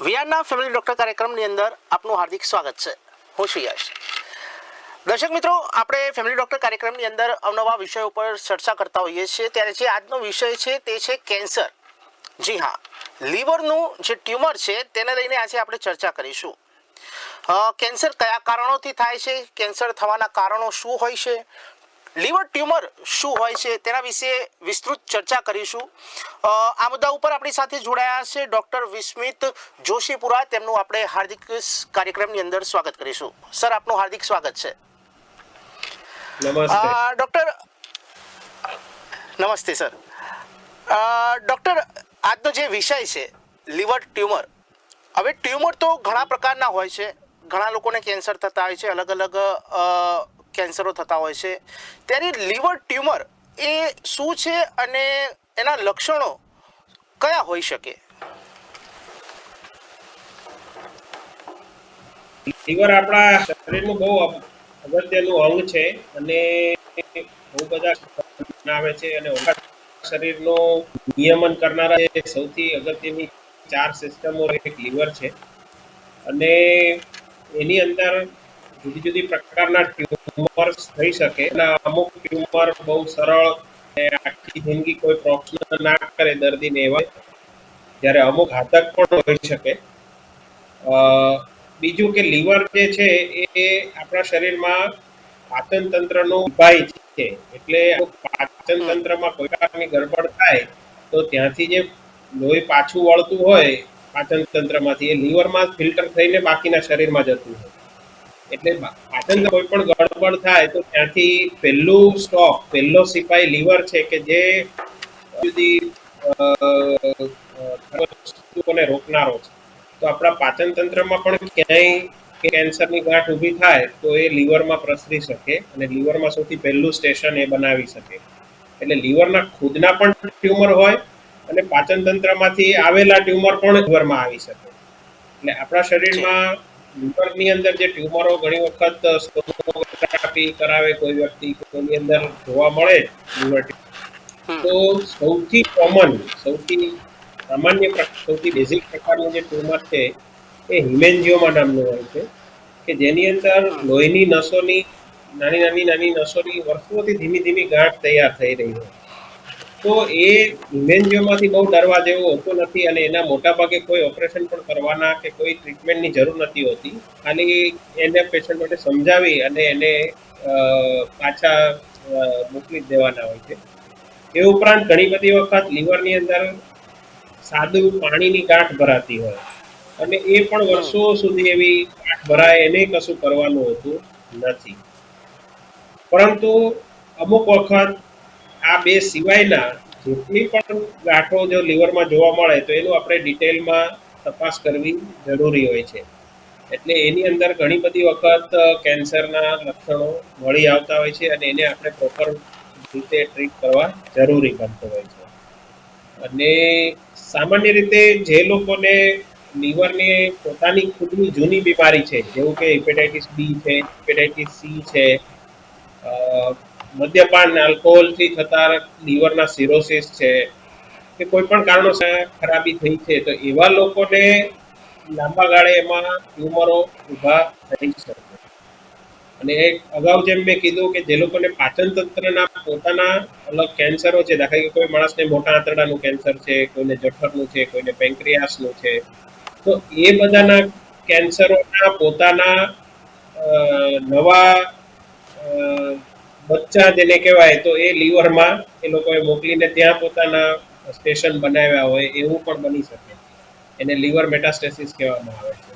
વિયારના family doctor કાર્યક્રમની અંદર આપનું હાર્દિક સ્વાગત છે. હું છું યશ. દર્શક મિત્રો, આપણે ફેમિલી ડોક્ટર કાર્યક્રમની અંદર અવનવા વિષયો ઉપર ચર્ચા કરતા હોઈએ છીએ. ત્યારે જે આજનો વિષય છે તે છે કેન્સર. જી હા, લીવરનું જે ટ્યુમર છે તેને લઈને આજે આપણે ચર્ચા કરીશું. કેન્સર કયા કારણોથી થાય છે? કેન્સર થવાના કારણો શું હોય છે? લીવર ટ્યુમર શું હોય છે તેના વિશે વિસ્તૃત ચર્ચા કરીશું. આ મુદ્દા ઉપર આપણી સાથે જોડાયા છે ડોક્ટર વિસ્મિત જોશીપુરા. તેમનું આપણે હાર્દિક કાર્યક્રમની અંદર સ્વાગત કરીશું. સર આપનું હાર્દિક સ્વાગત છે. ડૉક્ટર નમસ્તે સર. ડૉક્ટર આજનો જે વિષય છે લીવર ટ્યુમર. હવે ટ્યુમર તો ઘણા પ્રકારના હોય છે. ઘણા લોકોને કેન્સર થતા હોય છે અલગ અલગ કેન્સરો થતા હોય છે. ત્યારે લીવર ટ્યુમર એ શું છે અને એના લક્ષણો કયા હોઈ શકે? લીવર આપણા શરીરનું બહુ અગત્યનું અંગ છે અને બહુ બધા આવે છે અને શરીરનો નિયમન કરનારા સૌથી અગત્યની ચાર સિસ્ટમો એક લીવર છે. અને એની અંદર જુદી જુદી પ્રકારના ટ્યુમર્સ થઈ શકે. અને અમુક ટ્યુમર બહુ સરળ અને આખી જિંદગી કોઈ પ્રોબ્લેમ ના કરે દર્દીને એવા જ્યારે અમુક ઘાતક પણ હોઈ શકે. બીજું કે લીવર જે છે એ આપણા શરીરમાં પાચન તંત્રનો ઉપાય છે. એટલે પાચન તંત્રમાં કોઈ પ્રકારની ગડબડ થાય, તો ત્યાંથી જે લોહી પાછું વળતું હોય પાચન તંત્રમાંથી એ લીવરમાં ફિલ્ટર થઈને બાકીના શરીરમાં જતું હોય. એટલે બા- પાચન કોઈ પણ ગડબડ થાય તો ત્યાંથી પહેલું સ્ટોપ પહેલો સિપાઈ લીવર છે કે જે વસ્તુઓને રોકનારો છે. તો આપણા પાચન તંત્રમાં પણ ક્યાંય કેન્સરની ગાંઠ ઊભી થાય તો એ લીવરમાં પ્રસરી શકે અને લીવરમાં સૌથી પહેલું સ્ટેશન એ બનાવી શકે. એટલે લીવરના ખુદના પણ ટ્યુમર હોય અને પાચન તંત્રમાંથી આવેલા ટ્યુમર પણ લીવરમાં આવી શકે. એટલે આપણા શરીરમાં લીવરની અંદર જે ટ્યુમરો ઘણી વખત સોનોગ્રાફી કરાવે કોઈ વ્યક્તિ કોઈની અંદર જોવા મળે લીવર તો સૌથી કોમન સૌથી સામાન્ય સૌથી બેઝિક પ્રકારનું જે ટ્યુમર છે એ હિમેન્જિયોમા નામનું હોય છે કે જેની અંદર લોહીની નસોની નાની નાની નાની નસોની વર્ષોથી ધીમી ધીમી ગાંઠ તૈયાર થઈ રહી હોય. તો એ હિમેન્જિયોમાંથી બહુ ડરવા જેવું હોતું નથી અને એના મોટા ભાગે કોઈ ઓપરેશન પણ કરવાના કે કોઈ ટ્રીટમેન્ટની જરૂર નથી હોતી. ખાલી એને પેશન્ટ માટે સમજાવી અને એને પાછા મોકલી દેવાના હોય છે. એ ઉપરાંત ઘણી બધી વખત લીવરની અંદર સાદું પાણીની ગાંઠ ભરાતી હોય. અને એ પણ વર્ષો સુધી એવી ગાંઠ ભરાય એને કશું કરવાનું હોતું નથી. પરંતુ અમુક વખત આ બે સિવાયના જેટલી પણ ગાંઠો જો લીવરમાં જોવા મળે તો એનું આપણે ડિટેલમાં તપાસ કરવી જરૂરી હોય છે. એટલે એની અંદર ઘણી બધી વખત કેન્સરના લક્ષણો મળી આવતા હોય છે અને એને આપણે પ્રોપર રીતે ટ્રીટ કરવા જરૂરી બનતો હોય છે. અને સામાન્ય રીતે જે લોકોને લીવરની પોતાની ખુદની જૂની બીમારી છે, જેવું કે હિપેટાઇટિસ બી છે હિપેટાઇટિસ સી છે મદ્યપાન આલ્કોહોલથી થતા લીવરના સિરોસિસ છે, કે કોઈ પણ કારણોસર ખરાબી થઈ છે, તો એવા લોકોને લાંબા ગાળે એમાં ટ્યુમરો ઊભા થઈ શકે. અને એક અગાઉ જેમ મેં કીધું કે જે લોકોને પાચન તંત્રના પોતાના અલગ કેન્સરો છે, દાખલા કે કોઈ માણસને મોટા આંતરડાનું કેન્સર છે, કોઈને જઠરનું છે, કોઈને પેન્ક્રિયાસનું છે, તો એ બધાના કેન્સરોના પોતાના નવા બચ્ચા જેને કહેવાય તો એ લીવરમાં એ લોકોએ મોકલીને ત્યાં પોતાના સ્ટેશન બનાવ્યા હોય એવું પણ બની શકે. એને લીવર મેટાસ્ટેસિસ કહેવામાં આવે છે.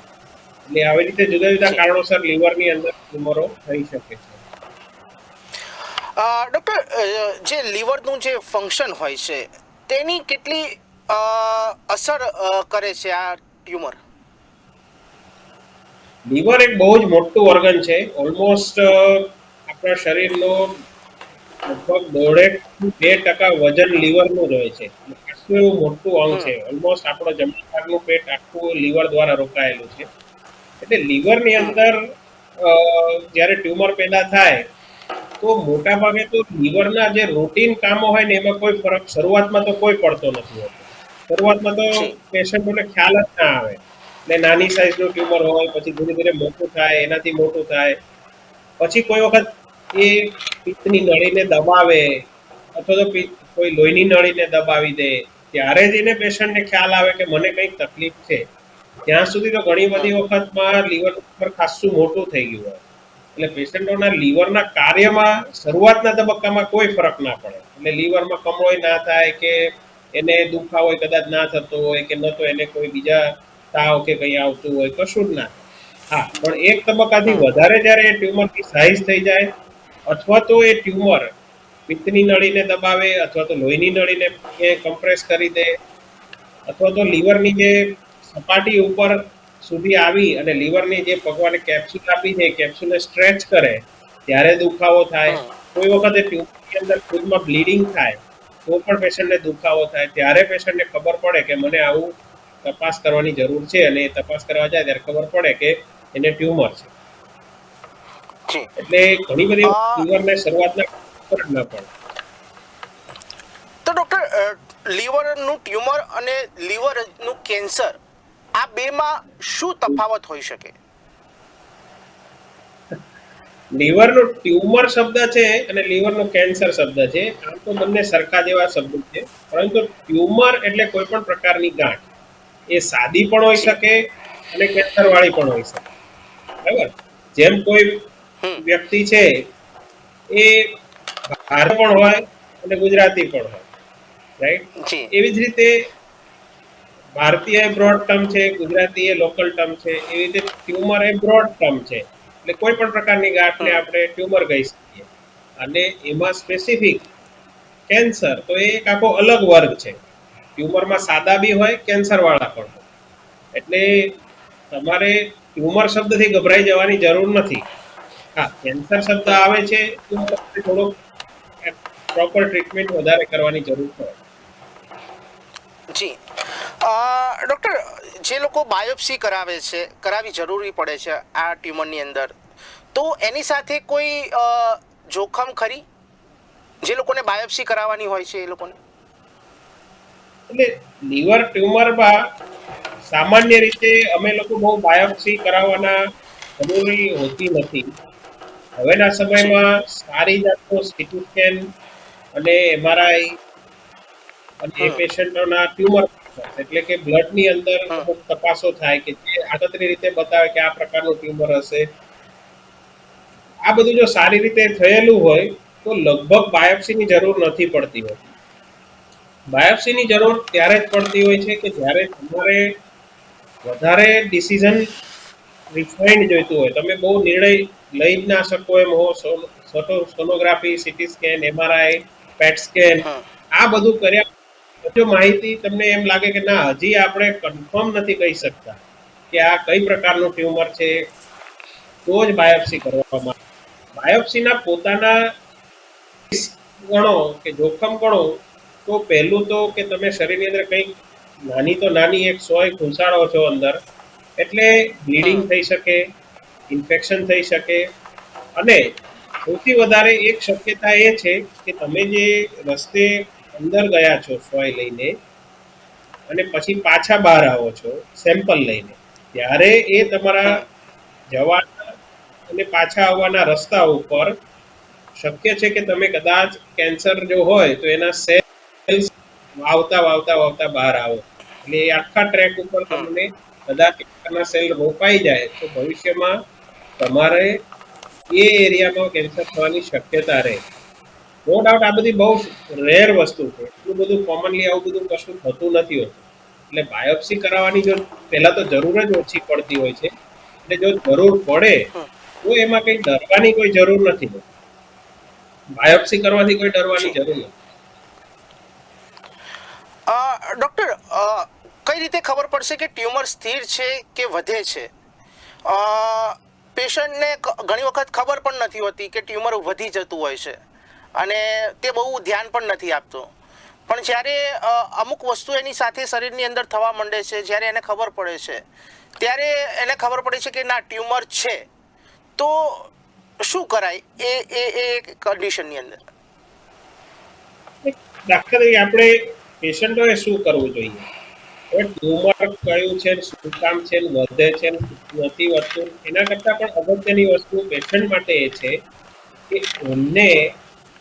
એટલે આવી રીતે જુદા જુદા કારણોસર લીવરની અંદર ટ્યુમરો થઈ શકે છે. ડૉક્ટર જે લીવરનું જે ફંક્શન હોય છે તેની કેટલી અસર કરે છે આ ટ્યુમર? લીવર એક બહુ જ મોટું ઓર્ગન છે. ઓલમોસ્ટ આપણા શરીરનો લગભગ દોઢેક બે ટકા વજન લીવરનું જ હોય છે. એવું મોટું અંગ છે. ઓલમોસ્ટ આપણો જમણા ભાગનું પેટ આખું લીવર દ્વારા રોકાયેલું છે. એટલે લીવરની અંદર જ્યારે ટ્યુમર પેદા થાય તો મોટા ભાગે તો લીવરના જે રૂટીન કામો હોય ને એમાં કોઈ ફરક શરૂઆતમાં તો કોઈ પડતો નથી હોતો. શરૂઆતમાં તો પેશન્ટોને ખ્યાલ જ ના આવે. એટલે નાની સાઇઝનું ટ્યુમર હોય પછી ધીરે ધીરે મોટું થાય એનાથી મોટું થાય. પછી કોઈ વખત એ પિત્તની નળીને દબાવે અથવા તો કોઈ લોહીની નળીને દબાવી દે ત્યારે જ એને પેશન્ટને ખ્યાલ આવે કે મને કંઈક તકલીફ છે. ત્યાં સુધી તો ઘણી બધી વખતમાં લીવર ઉપર ખાસું મોટું થઈ ગયું હોય. એટલે પેશન્ટોના લીવરના કાર્યમાં શરૂઆતના તબક્કામાં કોઈ ફરક ના પડે. એટલે લીવરમાં કમળોય ના થાય કે એને દુખાવો કદાચ ના થતો હોય કે ન તો એને કોઈ બીજા તાવ કે કંઈ આવતું હોય કશું જ ના હા પણ એક તબક્કાથી વધારે જ્યારે એ ટ્યુમરની સાઇઝ થઈ જાય અથવા તો એ ટ્યુમર પિત્તની નળીને દબાવે અથવા તો લોહીની નળીને એ કમ્પ્રેસ કરી દે અથવા તો લીવરની જે સપાટી ઉપર સુધી આવી અને લીવરની જે ભગવાને કેપ્સ્યુલ આપી છે એ કેપ્સ્યુલને સ્ટ્રેચ કરે ત્યારે દુખાવો થાય. કોઈ વખતે ટ્યુબની અંદર ખુદમાં બ્લીડિંગ થાય તો પણ પેશન્ટને દુખાવો થાય. ત્યારે પેશન્ટને ખબર પડે કે મને આવું તપાસ કરવાની જરૂર છે અને એ તપાસ કરવા જાય ત્યારે ખબર પડે કે એને ટ્યુમર છે. એટલે ઘણી બધી લીવરને શરૂઆતના ખબર ન પડે તો ડોક્ટર લીવરનું ટ્યુમર અને લીવરનું કેન્સર આ બેમાં શું તફાવત હોઈ શકે? લીવરનો ટ્યુમર શબ્દ છે અને લીવરનો કેન્સર શબ્દ છે. આમ તો બંને સરખા જેવા શબ્દો છે. પરંતુ ટ્યુમર એટલે કોઈ પણ પ્રકારની ગાંઠ. એ સાદી પણ હોઈ શકે અને કેન્સર વાળી પણ હોઈ શકે. બરાબર? જેમ કોઈ. વ્યક્તિ છે એ ભારત પણ હોય અને ગુજરાતી પણ હોય રાઈટ એવી જ રીતે ભારતીય બ્રોડ ટર્મ છે ગુજરાતી એ લોકલ ટર્મ છે એવી રીતે ટ્યુમર એ બ્રોડ ટર્મ છે. એટલે કોઈ પણ પ્રકારની ગાંઠને આપણે ટ્યુમર કહી શકીએ. અને એમાં સ્પેસિફિક કેન્સર તો એ એક આખો અલગ વર્ગ છે. ટ્યુમરમાં સાદા બી હોય કેન્સર વાળા પણ હોય. એટલે તમારે ટ્યુમર શબ્દથી ગભરાઈ જવાની જરૂર નથી. હા કેન્સર શબ્દ આવે છે તો તમારે થોડો પ્રોપર ટ્રીટમેન્ટ વધારે કરવાની જરૂર પડે જી. ડૉક્ટર જે લોકો બાયોપ્સી કરાવે છે કરાવી જરૂરી પડે છે આ ટ્યુમરની અંદર તો એની સાથે કોઈ જોખમ ખરી? જે લોકોને બાયોપ્સી કરાવવાની હોય છે એ લોકોને? એટલે લીવર ટ્યુમરમાં સામાન્ય રીતે અમે લોકો બહુ બાયોપ્સી કરાવવાના જરૂરી હોતી નથી. હવેના સમયમાં સારી જાતનો સીટી સ્કેન અને એમઆરઆઈ અને એ. પેશન્ટોના ટ્યુમર એટલે કે બ્લડની અંદર અમુક તપાસો થાય કે જે આગતરી રીતે બતાવે કે આ પ્રકારનું ટ્યુમર હશે. આ બધું જો સારી રીતે થયેલું હોય તો લગભગ બાયોપ્સીની જરૂર નથી પડતી હોતી બાયોપ્સીની જરૂર ત્યારે જ પડતી હોય છે કે જ્યારે તમારે વધારે ડિસિઝન રિફાઇન્ડ જોઈતું હોય. તમે બહુ નિર્ણય લઈ જ ના શકો એમ હો sonography CT scan MRI PET scan આ બધું કર્યા જો માહિતી તમને એમ લાગે કે ના હજી આપણે કન્ફર્મ નથી કહી શકતા કે આ કઈ પ્રકારનું ટ્યુમર છે તો જ બાયોપ્સી કરવામાં બાયોપ્સીના પોતાના ગણો કે જોખમ ગણો તો પહેલું તો કે તમે શરીરની અંદર કંઈક નાની તો નાની એક સોય ઘૂંસાડો છો અંદર એટલે બ્લીડિંગ થઈ શકે ઇન્ફેક્શન થઈ શકે. અને સૌથી વધારે એક શક્યતા એ છે કે તમે જે રસ્તે અંદર ગયા છો સોય લઈને અને પછી પાછા બહાર આવો છો સેમ્પલ લઈને, ત્યારે એ તમારા જવાના અને પાછા આવવાના રસ્તા ઉપર શક્ય છે કે તમે કદાચ કેન્સર જો હોય તો એના સેલ્સ વાવતા વાવતા વાવતા બહાર આવો. એટલે એ આખા ટ્રેક ઉપર તમને કદાચ સેલ રોપાઈ જાય તો ભવિષ્યમાં તમારે એ એરિયામાં કેન્સર થવાની શક્યતા રહે. નો ડાઉટ આ બધી બહુ રેર વસ્તુ છે. એટલું બધું કોમનલી આવું બધું કશું થતું નથી હોતું. એટલે બાયોપ્સી કરાવવાની જો પહેલાં તો જરૂર જ ઓછી પડતી હોય છે. એટલે જો જરૂર પડે તો એમાં કંઈ ડરવાની કોઈ જરૂર નથી. બાયોપ્સી કરવાથી કોઈ ડરવાની જરૂર નથી. ડૉક્ટર કઈ રીતે ખબર પડશે કે ટ્યુમર સ્થિર છે કે વધે છે? પેશન્ટને ઘણી વખત ખબર પણ નથી હોતી કે ટ્યુમર વધી જતું હોય છે. અને તે બહુ ધ્યાન પણ નથી આપતો. પણ જ્યારે અમુક વસ્તુ એની સાથે શરીરની અંદર થવા માંડે છે, જ્યારે એને ખબર પડે છે, ત્યારે એને ખબર પડે છે કે ના, ટ્યુમર છે. તો શું કરાય? એ એ એ કન્ડિશનની અંદર. ડાક્ટર આપણે પેશન્ટોએ શું કરવું જોઈએ? ટ્યુમર કયું છે, શું કામ છે વધે છે, નથી વધતું એના કરતાં પણ અગત્યની વસ્તુ પેશન્ટ માટે એ છે કે એમને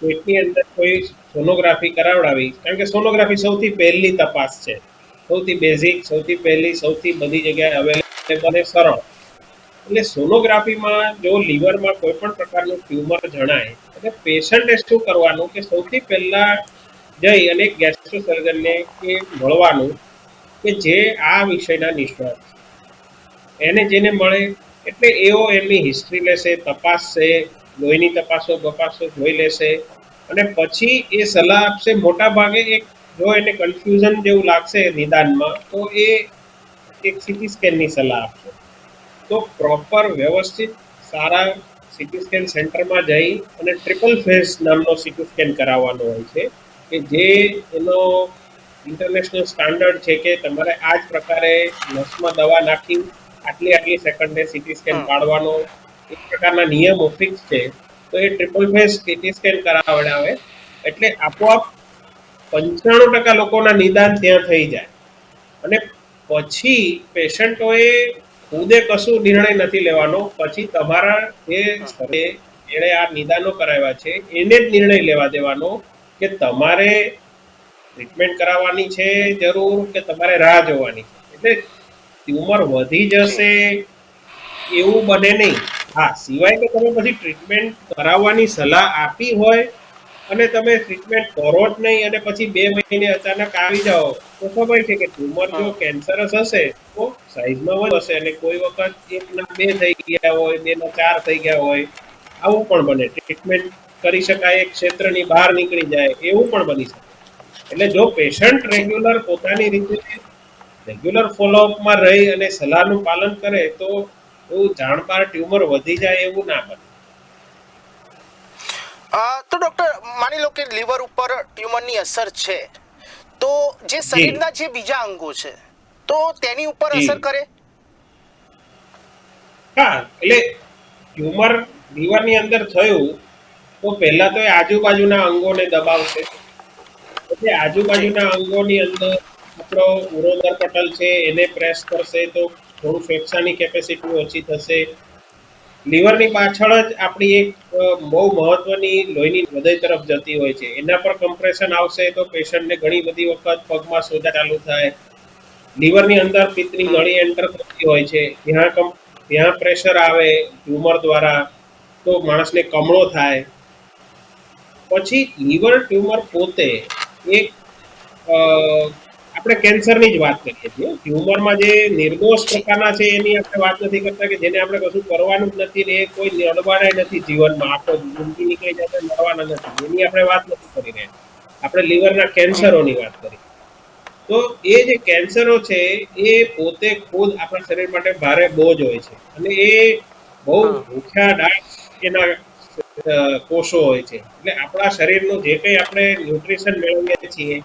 પેટની અંદર કોઈ સોનોગ્રાફી કરાવડાવી. કારણ કે સોનોગ્રાફી સૌથી પહેલી તપાસ છે. સૌથી બેઝિક, સૌથી પહેલી, સૌથી બધી જગ્યાએ અવેલેબલ સરળ. એટલે સોનોગ્રાફીમાં જો લીવરમાં કોઈ પણ પ્રકારનું ટ્યુમર જણાય, એટલે પેશન્ટે શું કરવાનું કે સૌથી પહેલાં જઈ અને ગેસ્ટ્રો સર્જનને કે મળવાનું કે જે આ વિષયના નિષ્ણાત. એને જેને મળે, એટલે એઓ એમની હિસ્ટ્રી લેશે, તપાસશે, લોહીની તપાસો, બપાસો જોઈ લેશે અને પછી એ સલાહ આપશે મોટા ભાગે એક જો એને કન્ફ્યુઝન જેવું લાગશે નિદાનમાં, તો એ એક સિટી સ્કેનની સલાહ આપશે તો પ્રોપર વ્યવસ્થિત સારા સિટી સ્કેન સેન્ટરમાં જઈ અને ટ્રિપલ ફેઝ નામનો સિટી સ્કેન કરાવવાનો હોય છે કે જે એનો ઇન્ટરનેશનલ સ્ટાન્ડર્ડ છે કે તમારે આ જ પ્રકારે નસમાં દવા નાખી આટલી આટલી સેકન્ડે સીટી સ્કેન પાડવાનો એક પ્રકારના નિયમો ફિક્સ છે તો એ ટ્રિપલ ફેસ સીટી સ્કેન કરાવડાવે એટલે આપોઆપ પંચાણું ટકા લોકોના નિદાન ત્યાં થઈ જાય. અને પછી પેશન્ટોએ ખુદે કશું નિર્ણય નથી લેવાનો. પછી તમારા જે એણે આ નિદાનો કરાવ્યા છે એને જ નિર્ણય લેવા દેવાનો કે તમારે ટ્રીટમેન્ટ કરાવવાની છે જરૂર કે તમારે રાહ જોવાની? છે એટલે ટ્યુમર વધી જશે એવું બને નહીં. હા સિવાય કે તમે પછી ટ્રીટમેન્ટ કરાવવાની સલાહ આપી હોય અને તમે ટ્રીટમેન્ટ કરો જ નહીં અને પછી બે મહિને અચાનક આવી જાઓ તો ખબર છે કે ટ્યુમર જો કેન્સરસ હશે તો સાઈઝમાં વધુ હશે અને કોઈ વખત એકના બે થઈ ગયા હોય બે ના ચાર થઈ ગયા હોય આવું પણ બને. ટ્રીટમેન્ટ કરી શકાય એક ક્ષેત્રની બહાર નીકળી જાય એવું પણ બની શકે. એટલે જો પેશન્ટ રેગ્યુલર પોતાની રીતે રેગ્યુલર ફોલોઅપમાં રહી અને સલાહનું પાલન કરે તો એવું જાણકાર ટ્યુમર વધી જાય એવું ના બને. તો ડોક્ટર માની લો કે લીવર ઉપર ટ્યુમરની અસર છે તો જે શરીરના જે બીજા અંગો છે તો તેની ઉપર અસર કરે? હા એટલે ટ્યુમર લીવરની અંદર થયું તો પહેલા તો એ આજુબાજુના અંગોને દબાવશે. એટલે આજુબાજુના અંગોની અંદર આપણો ઉરોદર પટલ છે, એને પ્રેસ કરશે તો થોડું ફેફસાની કેપેસિટી ઓછી થશે. લીવરની પાછળ જ આપણી એક બહુ મહત્વની લોહીની હૃદય તરફ જતી હોય છે. એના પર કમ્પ્રેશન આવશે તો પેશન્ટને ઘણી બધી વખત પગમાં સોજા ચાલુ થાય. લીવરની અંદર પિત્તની નળી એન્ટર થતી હોય છે. ત્યાં ત્યાં પ્રેશર આવે ટ્યુમર દ્વારા તો માણસને કમળો થાય. પછી લીવર ટ્યુમર પોતે એક આપણે કેન્સરની જ વાત કરીએ છીએ. ટ્યુમરમાં જે નિર્દોષ પ્રકારના છે એની આપણે વાત નથી કરતા કે જેને આપણે કશું કરવાનું જ નથી ને કોઈ લડવાના નથી જીવનમાં. આખો જિંદગી નીકળી જાય લડવાના નથી. એની આપણે વાત નથી કરી રહ્યા. આપણે લીવરના કેન્સરોની વાત કરી. તો એ જે કેન્સરો છે એ પોતે ખુદ આપણા શરીર માટે ભારે બોજ હોય છે. અને એ બહુ ભૂખ્યા ડાળ એના કોષો હોય છે. એટલે આપણા શરીરનું જે કંઈ આપણે ન્યુટ્રિશન મેળવીએ છીએ,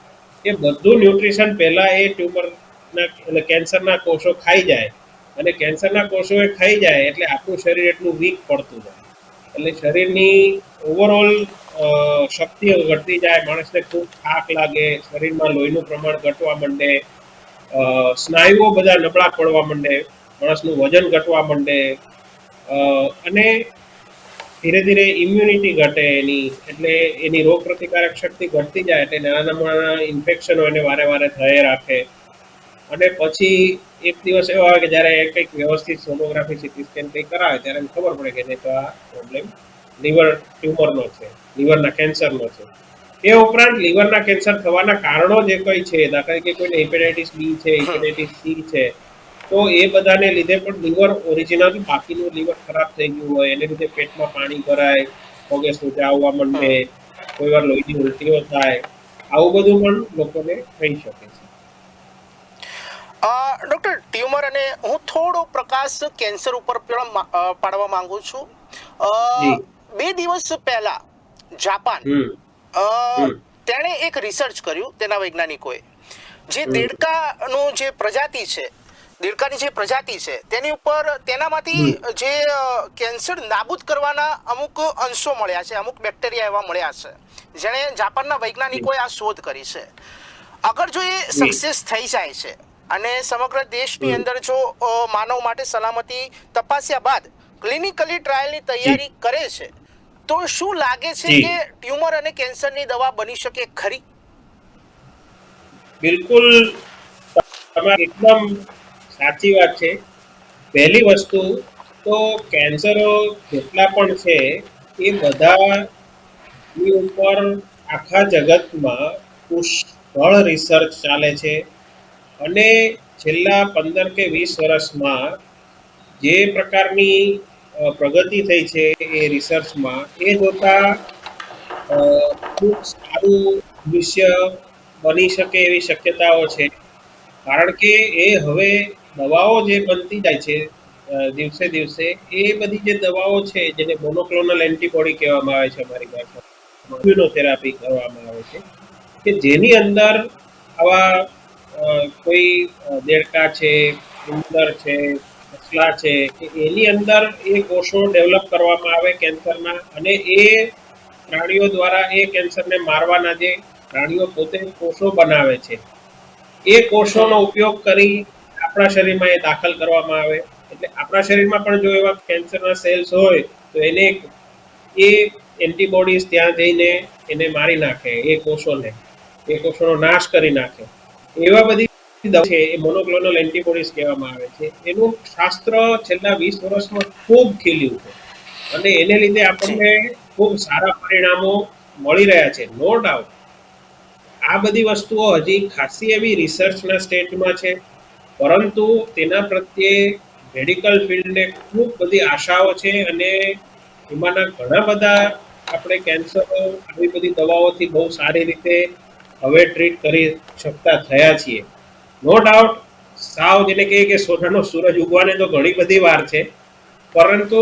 એ બધું ન્યુટ્રિશન પહેલા એ ટ્યુમરના એટલે કેન્સરના કોષો ખાઈ જાય. અને કેન્સરના કોષો એ ખાઈ જાય, એટલે આપણું શરીર એટલું વીક પડતું જાય. એટલે શરીરની ઓવરઓલ શક્તિઓ ઘટતી જાય, માણસને ખૂબ થાક લાગે, શરીરમાં લોહીનું પ્રમાણ ઘટવા માંડે સ્નાયુઓ બધા નબળા પડવા માંડે, માણસનું વજન ઘટવા માંડે અને ધીરે ધીરે ઇમ્યુનિટી ઘટે એની એટલે એની રોગ પ્રતિકારક શક્તિ ઘટતી જાય એટલે નાના નાના ઇન્ફેક્શનો એને વારે વારે થયે રાખે. અને પછી એક દિવસ એવો આવે કે જ્યારે કંઈક વ્યવસ્થિત સોનોગ્રાફી સીટી સ્કેન કંઈક કરાવે ત્યારે એમ ખબર પડે કે નહીં તો આ પ્રોબ્લેમ લીવર ટ્યુમરનો છે લીવરના કેન્સરનો છે. એ ઉપરાંત લીવરના કેન્સર થવાના કારણો જે કંઈ છે દાખલા તરીકે કોઈને હિપેટાઇટિસ બી છે હિપેટાઇટિસ સી છે તો એ બધાને લીધે પણ લીવર ઓરિજિનલ બાકીનું લીવર ખરાબ થઈ ગયું હોય એને લીધે પેટમાં પાણી ભરાય પગે સોજા આવવા માંડે કોઈ વાર લોહીની ઉલટીઓ થાય આવું બધું પણ લોકોને થઈ શકે છે. ડૉક્ટર ટ્યુમર અને હું થોડો પ્રકાશ કેન્સર ઉપર પણ પાડવા માંગુ છું. અ, બે દિવસ પહેલા જાપાન અ, તેણે એક રિસર્ચ કર્યું તેના વૈજ્ઞાનિકોએ જે દેડકાનું જે પ્રજાતિ છે દેડકાની જે પ્રજાતિ છે તેની ઉપર તેનામાંથી જે કેન્સર નાબૂદ કરવાના અમુક અંશો મળ્યા છે અમુક બેક્ટેરિયા એવા મળ્યા છે જેણે જાપાનના વૈજ્ઞાનિકોએ આ શોધ કરી છે. અગર જો એ સક્સેસ થઈ જાય છે અને સમગ્ર દેશની અંદર જો માનવ માટે સલામતી તપાસ્યા બાદ ક્લિનિકલી ટ્રાયલની તૈયારી કરે છે તો શું લાગે છે કે ટ્યુમર અને કેન્સરની દવા બની શકે ખરી? બિલકુલ. તમારી એકદમ સાચી વાત છે. પહેલી વસ્તુ તો કેન્સરો જેટલા પણ છે, એ બધાની ઉપર આખા જગતમાં પુષ્કળ રિસર્ચ ચાલે છે. અને છેલ્લા પંદર કે વીસ વર્ષમાં જે પ્રકારની પ્રગતિ થઈ છે એ રિસર્ચમાં એ જોતા ખૂબ સારું ભવિષ્ય બની શકે એવી શક્યતાઓ છે. કારણ કે એ હવે દવાઓ જે બનતી જાય છે દિવસે દિવસે, એ બધી જે દવાઓ છે, જેને મોનોક્લોનલ એન્ટીબોડી કહેવામાં આવે છે અમારી ભાષામાં ઇમ્યુનોથેરાપી કરવામાં આવે છે, કે જેની અંદર આવા કોઈ દેડકા છે, ઉંદર છે, મસલા છે, કે એની અંદર એ કોષો ડેવલપ કરવામાં આવે કેન્સરના, અને એ પ્રાણીઓ દ્વારા એ કેન્સરને મારવાના જે પ્રાણીઓ પોતે કોષો બનાવે છે, એ કોષોનો ઉપયોગ કરી આપણા શરીરમાં એ દાખલ કરવામાં આવે. એટલે આપણા શરીરમાં પણ જો એવા કેન્સરના સેલ્સ હોય, તો એને એ એન્ટીબોડીઝ ત્યાં જઈને એને મારી નાખે, એ કોષોને. એ કોષોનો નાશ કરી નાખે. એવા બધી દવા છે, એ મોનોક્લોનલ એન્ટીબોડીઝ કહેવામાં આવે છે. એનું શાસ્ત્ર છેલ્લા વીસ વર્ષમાં ખૂબ ખીલ્યું છે. અને એને લીધે આપણને ખૂબ સારા પરિણામો મળી રહ્યા છે નો ડાઉટ આ બધી વસ્તુઓ હજી ખાસી એવી રિસર્ચના સ્ટેજમાં છે. પરંતુ તેના પ્રત્યે મેડિકલ ફિલ્ડને ખૂબ બધી આશાઓ છે અને એમાંના ઘણા બધા આપણે કેન્સર આવી બધી દવાઓથી બહુ સારી રીતે હવે ટ્રીટ કરી શકતા થયા છીએ. નો ડાઉટ સાવ જેને કહીએ કે સોનાનો સૂરજ ઉગવાને તો ઘણી બધી વાર છે. પરંતુ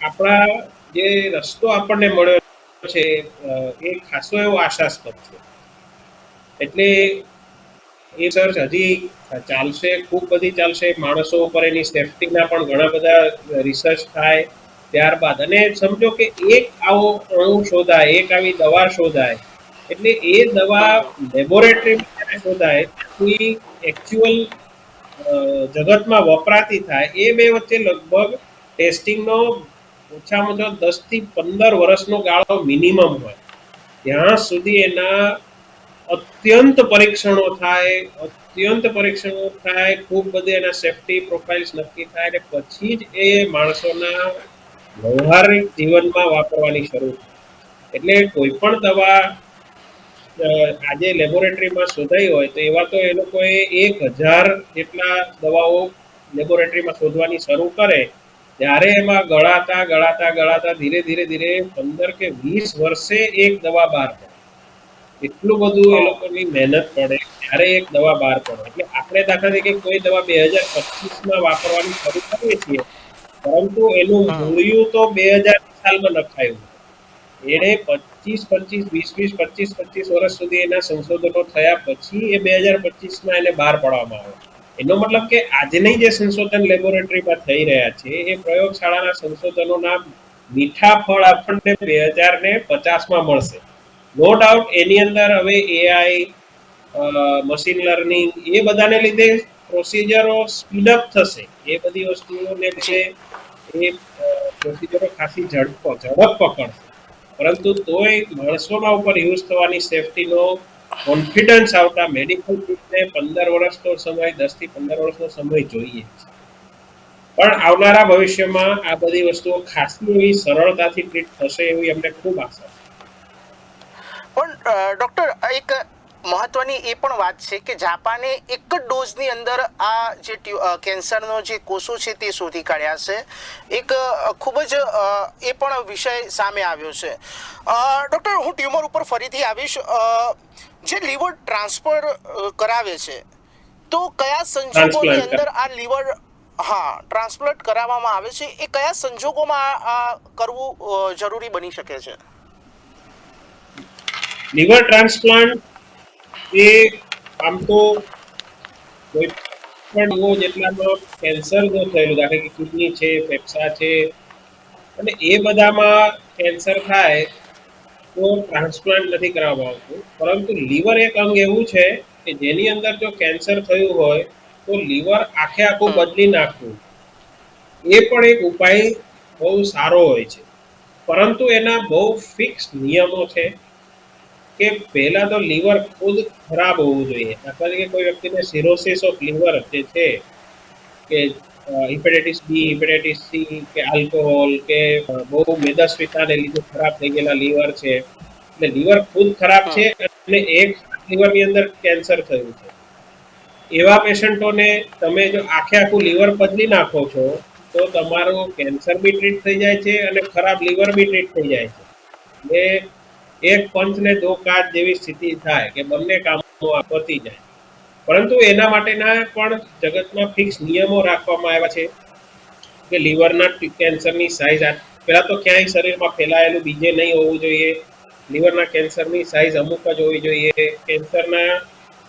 આપણા જે રસ્તો આપણને મળ્યો છે એ ખાસો એવો આશાસ્પદ છે. એટલે એ સર્ચ હજી ચાલશે, ખૂબ બધી ચાલશે. માણસો ઉપર એની સેફટીના પણ ઘણા બધા રિસર્ચ થાય ત્યારબાદ. અને સમજો કે એક આવો અણુ શોધાય, એક આવી દવા શોધાય, એટલે એ દવા લેબોરેટરીમાં શોધાય એ એકચ્યુઅલ જગતમાં વપરાતી થાય. એ બે વચ્ચે લગભગ ટેસ્ટિંગનો ઓછામાં ઓછો દસથી પંદર વર્ષનો ગાળો મિનિમમ હોય. ત્યાં સુધી એના અત્યંત પરીક્ષણો થાય, અત્યંત પરીક્ષણો થાય, ખૂબ બધી એના સેફટી પ્રોફાઇલ્સ નક્કી થાય અને પછી જ એ માણસોના વ્યવહારિક જીવનમાં વાપરવાની શરૂ થાય. એટલે કોઈ પણ દવા આજે લેબોરેટરીમાં શોધાઈ હોય તો એવા તો એ લોકોએ એક હજાર જેટલા દવાઓ લેબોરેટરીમાં શોધવાની શરૂ કરે ત્યારે એમાં ગળાતા ગળાતા ગળાતા ધીરે ધીરે ધીરે પંદર કે વીસ વર્ષે એક દવા બહાર પડે. એટલું બધું એ લોકોની મહેનત પડે ત્યારે એક દવા બહાર પડે. એટલે આપણે દાખલા તરીકે કોઈ દવા બે હજાર પચીસમાં વાપરવાની શરૂ કરીએ છીએ પરંતુ એનું મૂળિયું તો બે હજાર સાલમાં નખાયું. એણે પચીસ પચીસ વીસ વીસ પચીસ પચીસ વર્ષ સુધી એના સંશોધનો થયા પછી એ બે હજાર પચીસમાં એને બહાર પાડવામાં આવે એનો મતલબ કે આજની જે સંશોધન લેબોરેટરીમાં થઈ રહ્યા છે એ પ્રયોગશાળાના સંશોધનોના મીઠા ફળ આપણને બે હજાર ને પચાસમાં મળશે. નો ડાઉટ એની અંદર હવે એઆઈ મશીન લર્નિંગ એ બધાને લીધે પ્રોસિજરો સ્પીડઅપ થશે. એ બધી વસ્તુઓને લીધે એ પ્રોસિજરો ખાસી ઝડપ ઝડપ પકડશે. પરંતુ તોય માણસોના ઉપર યુઝ થવાની સેફટીનો કોન્ફિડન્સ આવતા મેડિકલ ટીમને પંદર વર્ષનો સમય દસથી પંદર વર્ષનો સમય જોઈએ. પણ આવનારા ભવિષ્યમાં આ બધી વસ્તુઓ ખાસી એવી સરળતાથી ટ્રીટ થશે એવી અમને ખૂબ આશા છે. પણ ડૉક્ટર એક મહત્વની એ પણ વાત છે કે જાપાને એક જ ડોઝની અંદર આ જે કેન્સરનો જે કોષો છે તે શોધી કાઢ્યા છે. એક ખૂબ જ એ પણ વિષય સામે આવ્યો છે. ડૉક્ટર હું ટ્યુમર ઉપર ફરીથી આવીશ. જે લીવર ટ્રાન્સફર કરાવે છે તો કયા સંજોગોની અંદર આ લીવર હા ટ્રાન્સપ્લાન્ટ કરાવવામાં આવે છે? એ કયા સંજોગોમાં આ કરવું જરૂરી બની શકે છે? લીવર ટ્રાન્સપ્લાન્ટ એ આમ તો કોઈ પણ એવો જેટલામાં કેન્સર જો થયેલું દાખલા કે કિડની છે ફેફસા છે. અને એ બધામાં કેન્સર થાય તો ટ્રાન્સપ્લાન્ટ નથી કરાવવા આવતું. પરંતુ લીવર એક અંગ એવું છે કે જેની અંદર જો કેન્સર થયું હોય તો લીવર આખે આખું બદલી નાખવું. એ પણ એક ઉપાય બહુ સારો હોય છે. પરંતુ એના બહુ ફિક્સ નિયમો છે. કે પહેલા તો લીવર ખુદ ખરાબ હોવું જોઈએ. દાખલા તરીકે કોઈ વ્યક્તિને સિરોસિસ ઓફ લીવર જે છે કે હિપેટાઇટિસ બી હિપેટાઇટિસ સી કે આલ્કોહોલ કે બહુ મેદસ્વીતાને લીધે ખરાબ થઈ ગયેલા લીવર છે. એટલે લીવર ખુદ ખરાબ છે અને એક લીવરની અંદર કેન્સર થયું છે. એવા પેશન્ટોને તમે જો આખે આખું લીવર બદલી નાખો છો તો તમારું કેન્સર બી ટ્રીટ થઈ જાય છે અને ખરાબ લીવર બી ટ્રીટ થઈ જાય છે. એટલે એક પંચને દો કાજ જેવી સ્થિતિ થાય કે બંને કામો પતી જાય. પરંતુ એના માટેના પણ જગતમાં ફિક્સ નિયમો રાખવામાં આવ્યા છે કે લીવરના કેન્સરની સાઇઝ પહેલાં તો ક્યાંય શરીરમાં ફેલાયેલું બીજે નહીં હોવું જોઈએ. લીવરના કેન્સરની સાઇઝ અમુક જ હોવી જોઈએ. કેન્સરના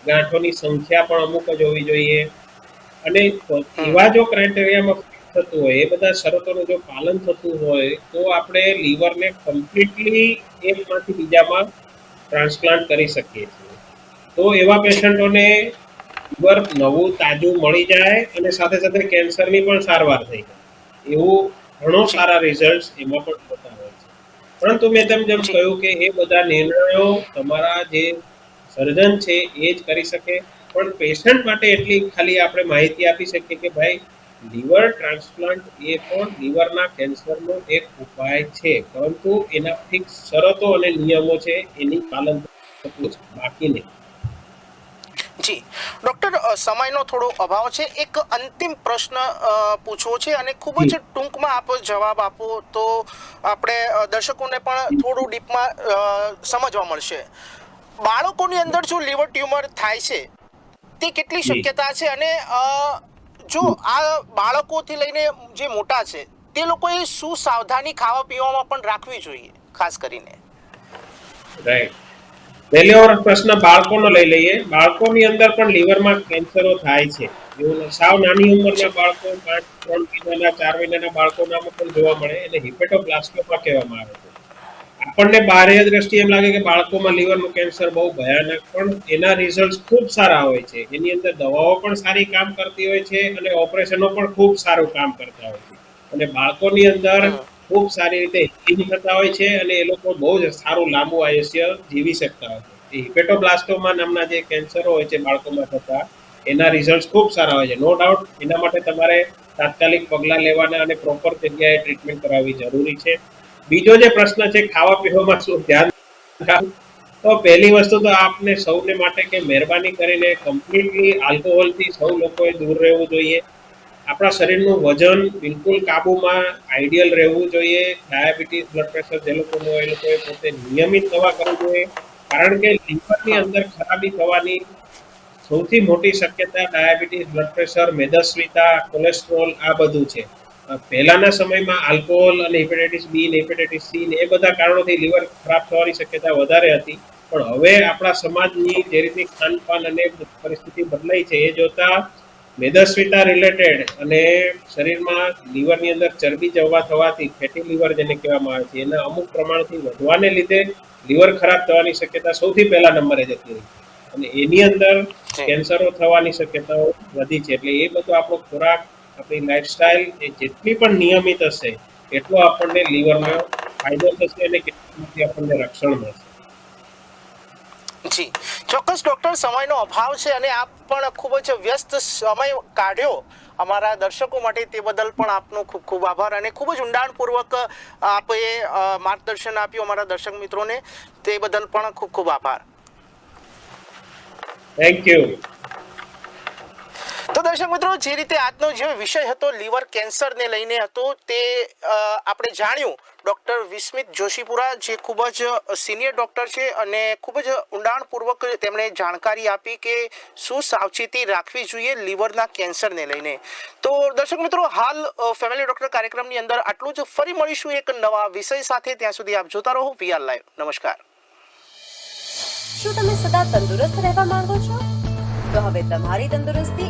ગાંઠોની સંખ્યા પણ અમુક જ હોવી જોઈએ. અને એવા જો ક્રાઇટેરિયામાં થતું હોય એ બધા શરતોનું જો પાલન થતું હોય તો આપણે લીવરને કમ્પ્લીટલી એકમાંથી બીજામાં ટ્રાન્સપ્લાન્ટ કરી શકીએ છીએ. તો એવા પેશન્ટોને લીવર નવું તાજું મળી જાય અને સાથે સાથે કેન્સરની પણ સારવાર થઈ જાય. એવું ઘણો સારા રિઝલ્ટ એમાં પણ થતા હોય છે. પરંતુ મેં તેમ જેમ કહ્યું કે એ બધા નિર્ણયો તમારા જે સર્જન છે એ જ કરી શકે પણ પેશન્ટ માટે એટલી ખાલી આપણે માહિતી આપી શકીએ કે ભાઈ લીવર ટ્રાન્સપ્લાન્ટ એ પણ લીવરના કેન્સરનો એક ઉપાય છે. પરંતુ એના ફિક્સ શરતો અને નિયમો છે એની પાલન થતું છે બાકી નહીં. જી. ડોક્ટર સમયનો થોડો અભાવ છે. એક અંતિમ પ્રશ્ન પૂછવો છે અને ખૂબ જ ટૂંકમાં આપ જવાબ આપો તો આપણે દર્શકોને પણ થોડું ડીપમાં સમજવા મળશે. બાળકોની અંદર જો લીવર ટ્યુમર થાય છે તે કેટલી શક્યતા છે અને જો આ બાળકોથી લઈને જે મોટા છે, તે લોકોએ શું સાવધાની ખાવા પીવામાં પણ રાખવી જોઈએ, ખાસ કરીને? રાઈટ પહેલી ઓર પ્રશ્ન બાળકોનો લઈ લઈએ. બાળકોની અંદર પણ લીવરમાં કેન્સરો થાય છે. સાવ નાની ઉંમરના બાળકો પાંચ, ત્રણ મહિનાના, ચાર મહિનાના બાળકોનામાં પણ જોવા મળે. એને હિપેટોબ્લાસ્ટોમા કહેવામાં આવે છે. આપણને બાહ્ય દ્રષ્ટિ એમ લાગે કે બાળકોમાં લીવરનું કેન્સર બહુ ભયાનક પણ એના રિઝલ્ટ ખૂબ સારા હોય છે. એની અંદર દવાઓ પણ સારી કામ કરતી હોય છે અને ઓપરેશનો પણ ખૂબ સારું કામ કરતા હોય છે. અને બાળકોની અંદર ખૂબ સારી રીતે હીલિંગ થતા હોય છે અને એ લોકો બહુ જ સારું લાંબુ આયુષ્ય જીવી શકતા હોય છે. એ હિપેટોબ્લાસ્ટોમા નામના જે કેન્સરો હોય છે બાળકોમાં થતા એના રિઝલ્ટ ખૂબ સારા હોય છે. નો ડાઉટ એના માટે તમારે તાત્કાલિક પગલાં લેવાના અને પ્રોપર જગ્યાએ ટ્રીટમેન્ટ કરાવવી જરૂરી છે. બીજો જે પ્રશ્ન છે ખાવા પીવામાં શું ધ્યાન તો પહેલી વસ્તુ તો આપને સૌને માટે કે મહેરબાની કરીને કમ્પ્લીટલી આલ્કોહોલથી સૌ લોકોએ દૂર રહેવું જોઈએ. આપણા શરીરનું વજન બિલકુલ કાબુમાં આઈડિયલ રહેવું જોઈએ. ડાયાબિટીસ બ્લડ પ્રેશર જે લોકોનું હોય એ લોકોએ પોતે નિયમિત દવા કરવું જોઈએ. કારણ કે લીવરની અંદર ખરાબી થવાની સૌથી મોટી શક્યતા ડાયાબિટીસ બ્લડ પ્રેશર મેદસ્વીતા કોલેસ્ટ્રોલ આ બધું છે. પહેલાના સમયમાં આલ્કોહોલ અને હિપેટાઇટિસ બી ને હિપેટાઇટિસ સી ને એ બધા કારણોથી લીવર ખરાબ થવાની શક્યતા વધારે હતી. પણ હવે આપણા સમાજની જે રીતની ખાનપાન અને પરિસ્થિતિ બદલાઈ છે એ જોતા મેદસ્વીતા રિલેટેડ અને શરીરમાં લીવરની અંદર ચરબી જવા થવાથી ફેટી લીવર જેને કહેવામાં આવે છે એના અમુક પ્રમાણથી વધવાને લીધે લીવર ખરાબ થવાની શક્યતા સૌથી પહેલા નંબરે જતી રહી અને એની અંદર કેન્સરો થવાની શક્યતાઓ વધી છે એટલે એ બધો આપણો ખોરાક આપણી લાઈફસ્ટાઈલ એ જેટલી પણ નિયમિત હશે એટલો આપણને લીવરમાં ફાયદો થશે અને કેટલામાંથી આપણને રક્ષણ મળશે. જી. ચોક્કસ ડોક્ટર સમયનો અભાવ છે અને આપ પણ ખૂબ જ વ્યસ્ત સમય કાઢ્યો અમારા દર્શકો માટે તે બદલ પણ આપનો ખૂબ ખૂબ આભાર અને ખૂબ જ ઊંડાણપૂર્વક આપે માર્ગદર્શન આપ્યું અમારા દર્શક મિત્રોને. તે બદલ પણ ખૂબ ખૂબ આભાર. થેન્ક યુ તો દર્શક મિત્રો, જે રીતે આજનો જે વિષય હતો, લીવર કેન્સરને લઈને હતો, તે આપણે જાણ્યું. ડૉક્ટર વિસ્મિત જોશીપુરા, જે ખૂબ જ સિનિયર ડૉક્ટર છે અને ખૂબ જ ઊંડાણપૂર્વક તેમણે જાણકારી આપી કે શું સાવચેતી રાખવી જોઈએ લીવરના કેન્સરને લઈને. તો દર્શક મિત્રો, હાલ ફેમિલી ડૉક્ટર કાર્યક્રમની અંદર આટલું જ. ફરી મળીશું એક નવા વિષય સાથે. ત્યાં સુધી આપ જોતા રહો. વીઆર લાઈવ નમસ્કાર. શું તમે સદા તંદુરસ્ત રહેવા માંગો છો? તો હવે તમારી તંદુરસ્તી